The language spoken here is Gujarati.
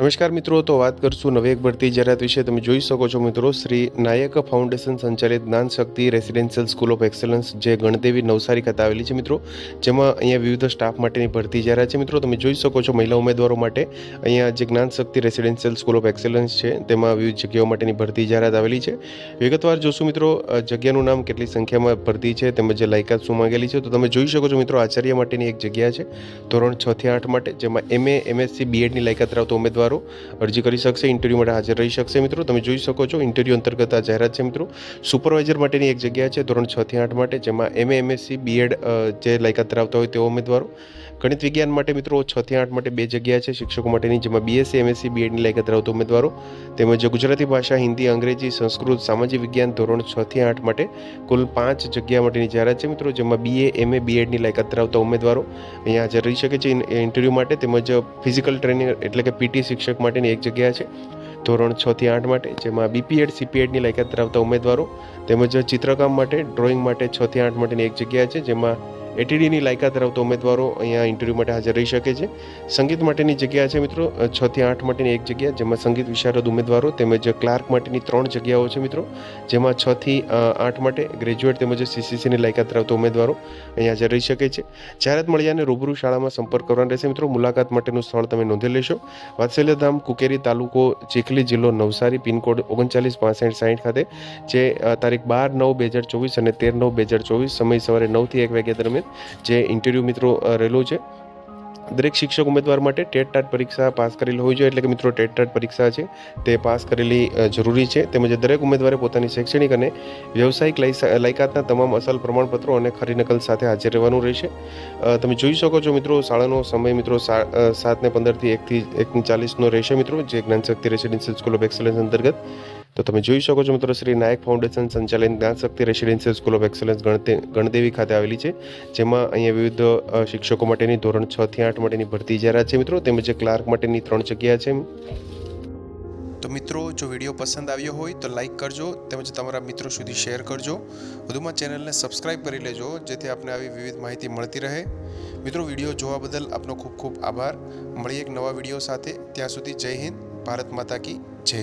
નમસ્કાર મિત્રો, તો વાત કરશું નવી એક ભરતી જાહેરાત વિશે. તમે જોઈ શકો છો મિત્રો, શ્રી નાયક ફાઉન્ડેશન સંચાલિત Gyan Shakti residential school of excellence જે ગણદેવી નવસારી ખાતે આવેલી છે મિત્રો, જેમાં અહીંયા વિવિધ સ્ટાફ માટેની ભરતી જાહેરાત છે મિત્રો. તમે જોઈ શકો છો મહિલા ઉમેદવારો માટે અહીંયા જે Gyan Shakti residential school of excellence છે, તેમાં વિવિધ જગ્યાઓ માટેની ભરતી જાહેરાત આવેલી છે. વિગતવાર જોશું મિત્રો જગ્યાનું નામ કેટલી સંખ્યામાં ભરતી છે, તેમજ લાયકાત શું માંગેલી છે. તો તમે જોઈ શકો છો મિત્રો, આચાર્ય માટેની એક જગ્યા છે, ધોરણ છ થી આઠ માટે, જેમાં એમએ, એમએસસી, બીએડની લાયકાત ધરાવતા ઉમેદવારો અરજી કરી શકશે ઇન્ટરવ્યૂ માટે હાજર રહી શકશે મિત્રો. તમે જોઈ શકો છો ઇન્ટરવ્યૂ અંતર્ગત આ જાહેરાત છે મિત્રો. સુપરવાઇઝર માટેની એક જગ્યા છે ધોરણ છથી આઠ માટે, જેમાં એમએ એમએસસી બીએડ જે લાયકાત ધરાવતા હોય તેવા ઉમેદવારો. ગણિત વિજ્ઞાન માટે મિત્રો છ થી આઠ માટે બે જગ્યા છે શિક્ષકો માટેની, જેમાં બીએસસી એમએસસી બીએડની લાયકાત ધરાવતા ઉમેદવારો, તેમજ ગુજરાતી ભાષા, હિન્દી, અંગ્રેજી, સંસ્કૃત, સામાજિક વિજ્ઞાન ધોરણ છ થી આઠ માટે કુલ પાંચ જગ્યા માટેની જાહેરાત છે મિત્રો, જેમાં બીએ એમએ બીએડની લાયકાત ધરાવતા ઉમેદવારો અહીંયા હાજર રહી શકે છે ઇન્ટરવ્યૂ માટે, તેમજ ફિઝિકલ ટ્રેનિંગ એટલે કે પીટી શિક્ષક માટેની એક જગ્યા છે ધોરણ છ થી આઠ માટે, જેમાં બીપીએડ સીપીએડની લાયકાત ધરાવતા ઉમેદવારો, તેમજ ચિત્રકામ માટે, ડ્રોઈંગ માટે છ થી આઠ માટેની એક જગ્યા છે, જેમાં એટીડીની લાયકાત ધરાવતા ઉમેદવારો અહીંયા ઇન્ટરવ્યૂ માટે હાજર રહી શકે છે. સંગીત માટેની જગ્યા છે મિત્રો, છ થી આઠ માટેની એક જગ્યા, જેમાં સંગીત વિશારદ ઉમેદવારો તેમજ ક્લાર્ક માટેની ત્રણ જગ્યાઓ છે મિત્રો, જેમાં છ થી આઠ માટે ગ્રેજ્યુએટ તેમજ સીસીસીની લાયકાત ધરાવતા ઉમેદવારો અહીંયા હાજર રહી શકે છે. જાહેરાત મળી અને રૂબરૂ શાળામાં સંપર્ક કરવાનો રહેશે મિત્રો, મુલાકાત માટેનું સ્થળ તમે નોંધી લેશો. વાત્સલ્યધામ, કુકેરી તાલુકો, ચીખલી જિલ્લો, નવસારી, પિનકોડ ઓગણચાલીસ પાસઠ સાઠ ખાતે, જે તારીખ બાર નવ બે હજાર ચોવીસ અને તેર નવ બે હજાર ચોવીસ, સમય સવારે નવથી એક વાગ્યા દરમિયાન જે ઇન્ટરવ્યૂ મિત્રો રહેલો છે. દરેક શિક્ષક ઉમેદવાર માટે ટેટ ટાટ પરીક્ષા પાસ કરેલી હોવી જોઈએ, એટલે કે મિત્રો, ટેટ ટાટ પરીક્ષા છે, તે પાસ કરેલી જરૂરી છે. તેમજ દરેક ઉમેદવારે પોતાની શૈક્ષણિક અને વ્યવસાયિક લાયકાતના તમામ અસલ પ્રમાણપત્રો અને ખરી નકલ સાથે હાજર રહેવાનું રહેશે. તમે જોઈ શકો છો મિત્રો, શાળાનો સમય મિત્રો સાતને પંદરથી એકથી, એકની ચાલીસનો રહેશે મિત્રો, જે Gyanshakti residential school of excellence અંતર્ગત. તો તમે જોઈ શકો છો મિત્રો, શ્રી નાયક ફાઉન્ડેશન સંચાલિત Gyanshakti residential school of excellence Gandevi ખાતે આવેલી છે, જેમાં અહીંયા વિવિધ શિક્ષકો માટેની ધોરણ છ થી આઠ માટેની ભરતી જાહેરાત છે મિત્રો, તેમજ ક્લાર્ક માટેની ત્રણ જગ્યા છે. તો મિત્રો, જો વીડિયો પસંદ આવ્યો હોય તો લાઈક કરજો, તેમજ તમારા મિત્રો સુધી શેર કરજો. વધુમાં ચેનલને સબસ્ક્રાઇબ કરી લેજો, જેથી આપને આવી વિવિધ માહિતી મળતી રહે. મિત્રો, વીડિયો જોવા બદલ આપનો ખૂબ ખૂબ આભાર. મળીએ એક નવા વીડિયો સાથે. ત્યાં સુધી જય હિન્દ, ભારત માતા કી જય.